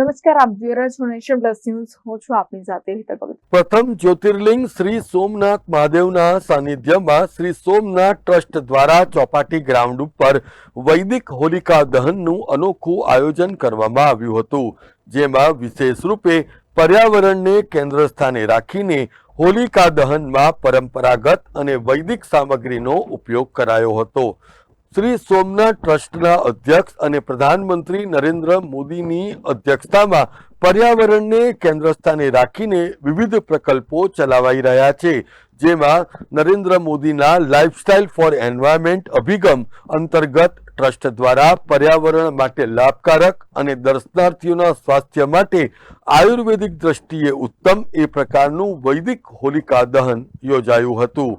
નમસ્કાર, આપ જોઈ નેશન પ્લસ હું છું આપની સાથે હિતલ ભગત. પ્રથમ જ્યોતિર્લિંગ શ્રી સોમનાથ મહાદેવના સાનિધ્યમાં શ્રી સોમનાથ ટ્રસ્ટ દ્વારા ચોપાટી ગ્રાઉન્ડ ઉપર વૈદિક હોલિકા દહનનું અનોખું આયોજન કરવામાં આવ્યું હતું, જેમાં વિશેષ રૂપે પર્યાવરણને કેન્દ્ર સ્થાને રાખીને હોલિકા દહનમાં પરંપરાગત અને વૈદિક સામગ્રીનો ઉપયોગ કરાયો હતો. શ્રી સોમનાથ ટ્રસ્ટના અધ્યક્ષ અને પ્રધાનમંત્રી નરેન્દ્ર મોદીની અધ્યક્ષતામાં પર્યાવરણને કેન્દ્ર સ્થાને રાખીને વિવિધ પ્રકલ્પો ચલાવાઈ રહ્યા છે, જેમાં નરેન્દ્ર મોદીના લાઇફસ્ટાઇલ ફોર એન્વાયરમેન્ટ અભિગમ અંતર્ગત ટ્રસ્ટ દ્વારા પર્યાવરણ માટે લાભકારક અને દર્શનાર્થીઓના સ્વાસ્થ્ય માટે આયુર્વેદિક દ્રષ્ટિએ ઉત્તમ એ પ્રકારનું વૈદિક હોલિકા દહન યોજાયું હતું.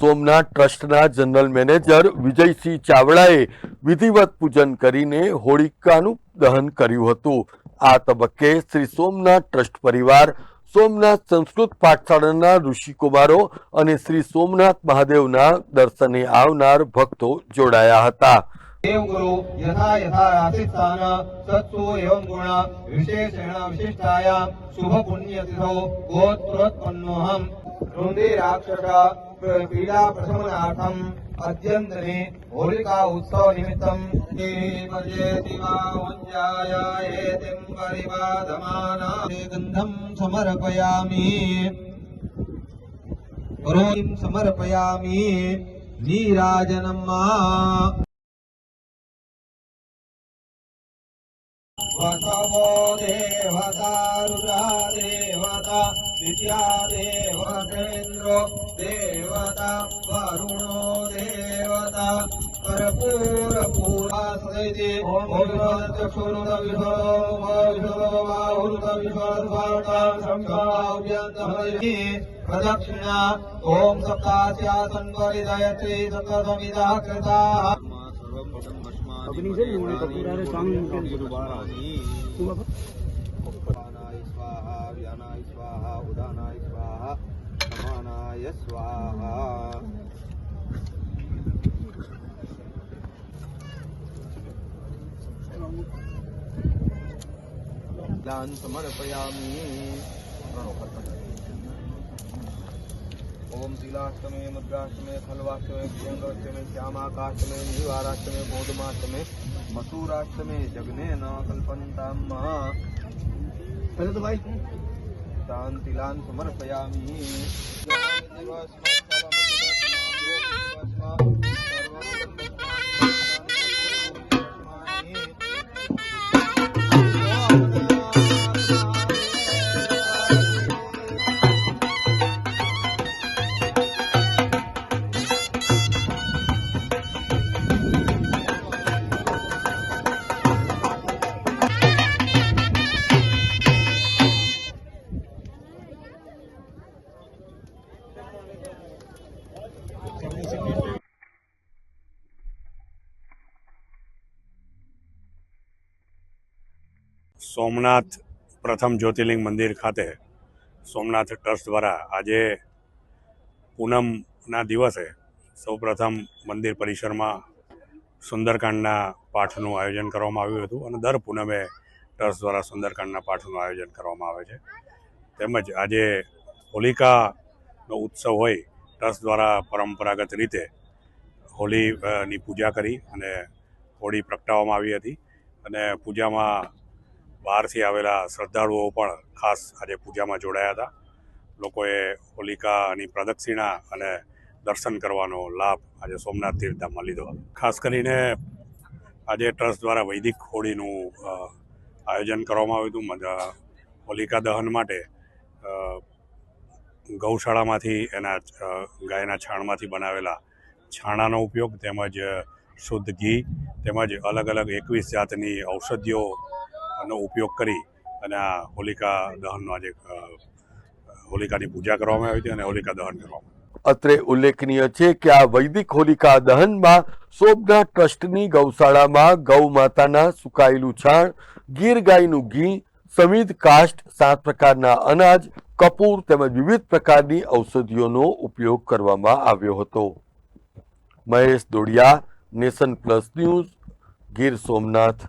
સોમનાથ ટ્રસ્ટના જનરલ મેનેજર વિજયસિંહ ચાવડાએ વિધિવત પૂજન કરીને હોળિકાનું દહન કર્યું હતું. આ તબક્કે શ્રી સોમનાથ ટ્રસ્ટ પરિવાર, સોમનાથ સંસ્કૃત પાઠશાળાના ઋષિકુમારો અને શ્રી સોમનાથ મહાદેવના દર્શને આવનાર ભક્તો જોડાયા હતા. દેવગુરુ યથા યથા રાશિસ્થાન સત્સુ એવં ગુણ વિશેષેણ વિશિષ્ટાયા શુભ પુણ્યતિથો ગોત્રોત્પન્નોહમ રુંદિરાક્ષર पीडाप्रशमनार्थम् अद्यन्तने होलिका उत्सव गन्धम् समर्पयामि। रोहिं समर्पयामि। नीराजनम् मा। वसवो देवता रुरा देवता द्वितीया देवतेन्द्रो देवता वरुणो देवता कर्पूरपूरा सदैति प्रदक्षिणा ॐ सप्तास्यासन् परिदयत्री सप्तसमिदः कृताः उदानाय समर्पयामि। ओम तिलाष्टमे मुद्राष्टमे खलवाष्टमे भुजंगाष्टमे श्यामाकाष्टमे निवाराष्टमे बोधमाष्टमे मसूराष्टमे जगने न कल्पन्ताम પહેલે તો ભાઈ તાન તિલાન સમર્પયામી દિવસમાં સોમનાથ પ્રથમ જ્યોતિર્લિંગ મંદિર ખાતે સોમનાથ ટ્રસ્ટ દ્વારા આજે પૂનમના દિવસે સૌપ્રથમ મંદિર પરિસરમાં સુંદરકાંડના પાઠનું આયોજન કરવામાં આવ્યું હતું અને દર પૂનમે ટ્રસ્ટ દ્વારા સુંદરકાંડના પાઠનું આયોજન કરવામાં આવે છે. તેમજ આજે હોલિકાનો ઉત્સવ હોય, ટ્રસ્ટ દ્વારા પરંપરાગત રીતે હોલીની પૂજા કરી અને હોળી પ્રગટાવવામાં આવી હતી. અને પૂજામાં બહારથી આવેલા શ્રદ્ધાળુઓ પણ ખાસ આજે પૂજામાં જોડાયા હતા. લોકોએ હોલિકાની પ્રદક્ષિણા અને દર્શન કરવાનો લાભ આજે સોમનાથ તીર્થધામમાં લીધો હતો. ખાસ કરીને આજે ટ્રસ્ટ દ્વારા વૈદિક હોળીનું આયોજન કરવામાં આવ્યું હતું. હોલિકા દહન માટે ગૌશાળામાંથી એના ગાયના છાણમાંથી બનાવેલા છાણાનો ઉપયોગ તેમજ શુદ્ધ ઘી તેમજ અલગ અલગ એકવીસ જાતની ઔષધિઓ નો ઉપયોગ કરી અને આ હોલિકા દહનનો આજે હોલિકાની પૂજા કરવામાં આવી હતી અને હોલિકા દહન કરવામાં અત્રે ઉલ્લેખનીય છે કે આ વૈદિક હોલિકા દહનમાં સોમનાથ ટ્રસ્ટની ગૌશાળામાં ગૌ માતાના સુકાયેલું છાણ, ગીર ગાયનું ઘી, સમિત કાષ્ટ, સાત પ્રકારના અનાજ, કપૂર તેમજ વિવિધ પ્રકારની ઔષધિઓનો ઉપયોગ કરવામાં આવ્યો હતો. Mahesh Dodiya, nation plus news, Gir Somnath.